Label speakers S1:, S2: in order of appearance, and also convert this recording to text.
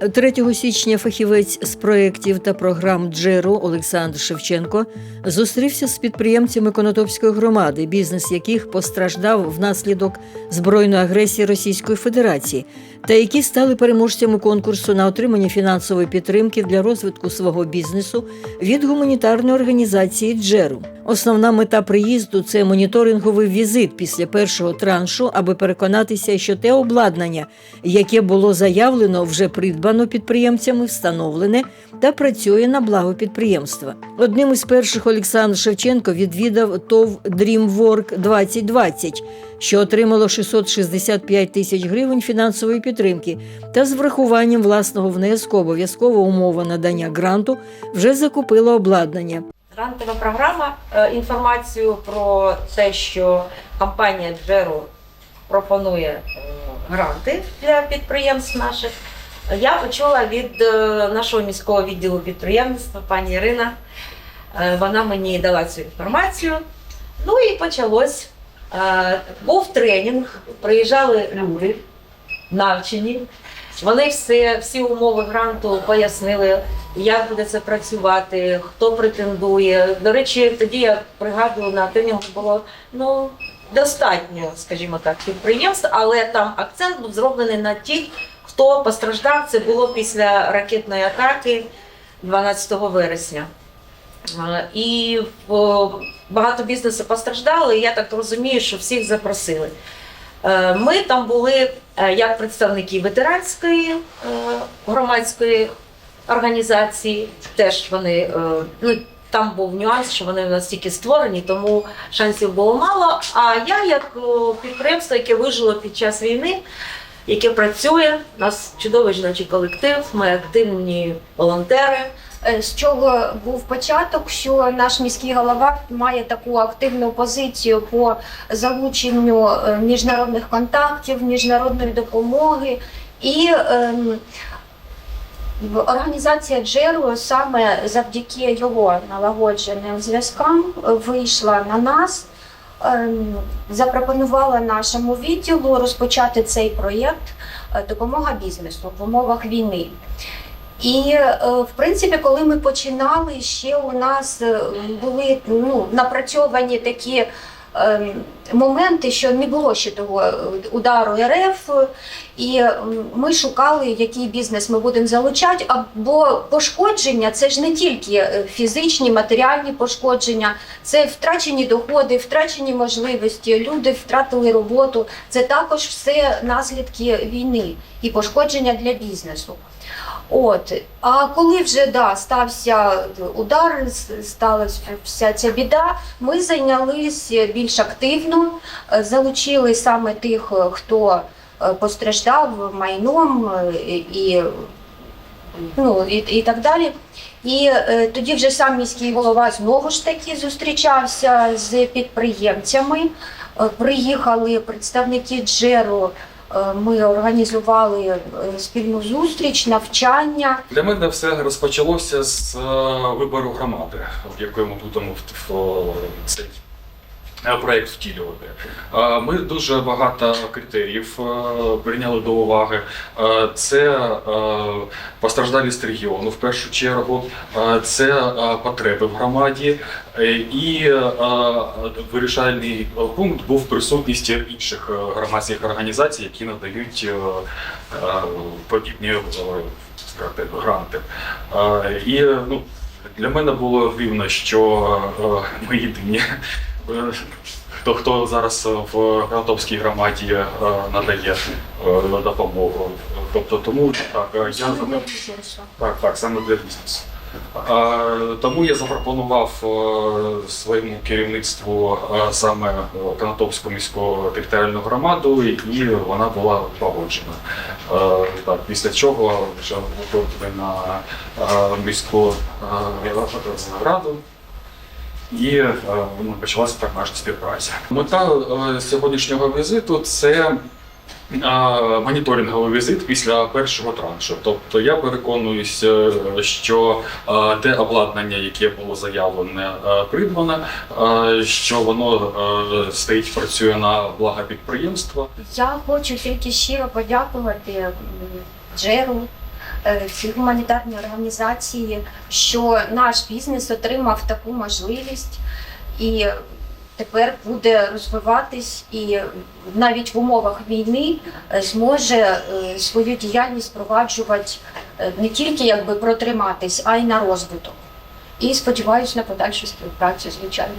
S1: 3 січня фахівець з проєктів та програм Джеру Олександр Шевченко зустрівся з підприємцями Конотопської громади, бізнес яких постраждав внаслідок збройної агресії Російської Федерації, та які стали переможцями конкурсу на отримання фінансової підтримки для розвитку свого бізнесу від гуманітарної організації Джеру. Основна мета приїзду це моніторинговий візит після першого траншу, аби переконатися, що те обладнання, яке було заявлено, вже придбано підприємцями, встановлене та працює на благо підприємства. Одним із перших Олександр Шевченко відвідав ТОВ DreamWork 2020, що отримало 665 тисяч гривень фінансової підтримки, та з врахуванням власного внеску обов'язкова умова надання гранту вже закупило обладнання.
S2: Грантова програма. Е, Інформацію про те, що компанія Джеру пропонує е, гранти для підприємств наших, я почула від е, нашого міського відділу підприємництва, пані Ірина. Вона мені дала цю інформацію. Ну і почалось. Був тренінг, приїжджали люди навчені. Вони все, всі умови гранту пояснили, як буде це працювати, хто претендує. До речі, тоді я пригадую, на тренінгу було ну, достатньо, скажімо так, підприємств, але там акцент був зроблений на тих, хто постраждав. Це було після ракетної атаки 12 вересня. Е, І о, багато бізнесу постраждали, і я так розумію, що всіх запросили. Е, Ми там були е, як представники ветеранської е, громадської організації, теж вони ну, там був нюанс, що вони в нас тільки створені, тому шансів було мало. А я, як підприємство, яке вижило під час війни, яке працює, у нас чудовий жіночий колектив, ми активні волонтери.
S3: Е, З чого був початок, що наш міський голова має таку активну позицію по залученню е, міжнародних контактів, міжнародної допомоги. І ем, організація Джеру саме завдяки його налагодженим зв'язкам вийшла на нас, ем, запропонувала нашому відділу розпочати цей проєкт е, допомога бізнесу в умовах війни. І е, в принципі, коли ми починали, ще у нас е, були ну, напрацьовані такі е, моменти, що не було ще того е, удару РФ, і ми шукали, який бізнес ми будемо залучати. Або пошкодження це ж не тільки фізичні, матеріальні пошкодження, це втрачені доходи, втрачені можливості, люди втратили роботу. Це також все наслідки війни і пошкодження для бізнесу. От, а коли вже да, стався удар, сталася вся ця біда, ми зайнялися більш активно, е, залучили саме тих, е, хто е, постраждав майном і, ну, і, і так далі. І е, тоді вже сам міський голова знову ж таки зустрічався з підприємцями. Приїхали представники Джеру. Е, Ми організували е, спільну зустріч, навчання.
S4: Для мене все розпочалося з е, вибору громади, в якому будемо в цей е, проєкт втілювати. Е, Ми дуже багато критеріїв е, прийняли до уваги. Це постраждалість регіону в першу чергу, це потреби в громаді, і вирішальний пункт був присутність інших громадських організацій, які надають подібні гранти. І ну, для мене було дивно, що ми єдині. Е, Хто, хто зараз в Конотопській громаді е, надає е, допомогу. Тобто тому так, е, я так, так, саме для бізнесу. Е, Тому я запропонував е, своєму керівництву е, саме е, Конотопську міську територіальну громаду, і вона була погоджена. Е, Так, після чого вже виходили на е, міську е, раду. І е, ну, почалася так наша співпраця. Мета е, сьогоднішнього візиту це моніторинговий візит після першого траншу. Тобто я переконуюся, що те обладнання, яке було заявлене, придбане, що воно стоїть, працює на благо підприємства.
S3: Я хочу тільки щиро подякувати Джеру е, ці гуманітарні організації, що наш бізнес отримав таку можливість і тепер буде розвиватись і навіть в умовах війни е, зможе е, свою діяльність впроваджувати не тільки якби протриматись, а й на розвиток. І сподіваюся на подальшу співпрацю, звичайно.